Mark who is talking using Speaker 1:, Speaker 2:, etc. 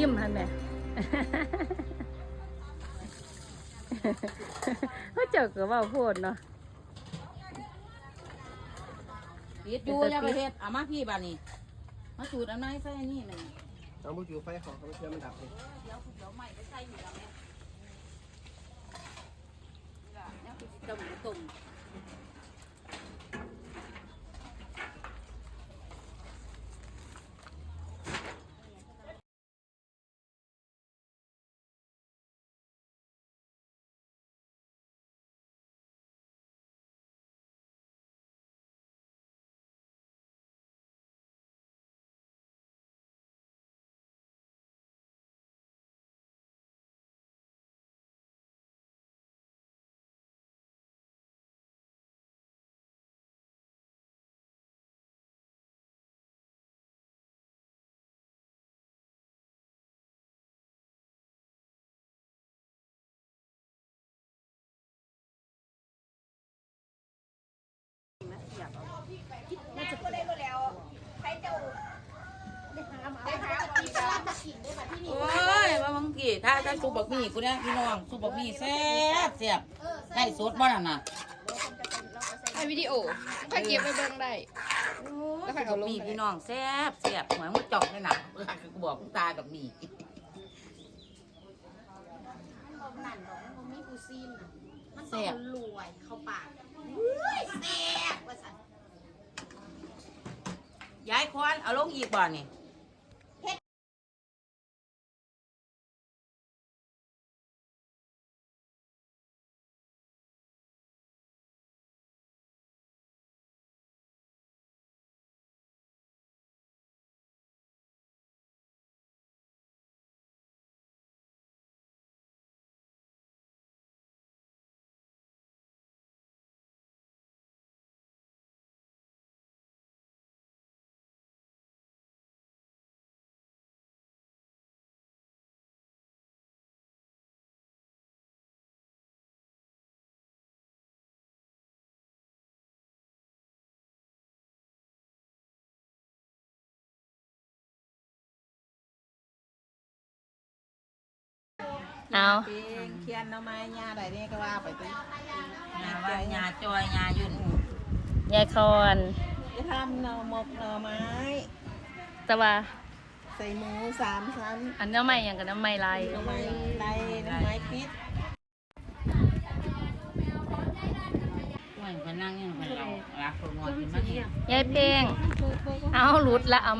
Speaker 1: ยิ้มหันแหม่เขาเจ้าก็เว่าโพดเนาะ
Speaker 2: ปิดอยู่อย่าไปเฮ็ดเอามาพี่บานี่มาจูดอันไหนใส่อันนี่แม่
Speaker 3: เอาบุกอยู่ไฟของเขาเชื่อมันดับเลย
Speaker 2: เดี๋ยวเดี๋ยวใหม่ไปใส่อยู่แล้วแม่เนี่ยคือต้มต้ม โอ้ยว่าบางทีถ้าถ้าซุปบักหมี่กูเนี่ยพี่น้องซุปบักหมี่แซ่บแซ่บได้สดบ่นั่นน่ะ
Speaker 4: ถ่ายวิดีโอถ้าเก็บไปเบิ่งได้แล้วใคร
Speaker 2: ซุป
Speaker 4: เอา
Speaker 2: บัก
Speaker 4: ลง
Speaker 2: หมี่
Speaker 4: ไป
Speaker 2: พี่น้องแซ่บแซ่บเหมือนมันจอกเลยน่ะกูบอกกูตากับหมี่
Speaker 5: นั่นดอกมันมีกูซีนน่ะมันต้
Speaker 2: แซ่
Speaker 5: อบงรวยเข้าปากเฮ้ยแซ่บว่าสัน
Speaker 2: ย้ายควันเอาลงอีกบ่นี่
Speaker 1: เอา
Speaker 6: เขียนเอาไม้ยาใดนี่ก็ว่าไปติ
Speaker 2: ยาว่ายาจอยยายุ่น
Speaker 1: ยายคอน
Speaker 6: จะทำหน่อหมกหน่อไม้
Speaker 1: แต่ว่า
Speaker 6: ใส่หมูสามชั้น
Speaker 1: อันน้ำไม่อย่างกับน้ำไม่ลาย
Speaker 6: หน่อไม้ไรหน่อไม้พิษ
Speaker 2: ว่ามันนั่งอยังมันเรารักคนนอนกินมาเนี่ย
Speaker 1: ยายเป้งเอาหลุดละเอามา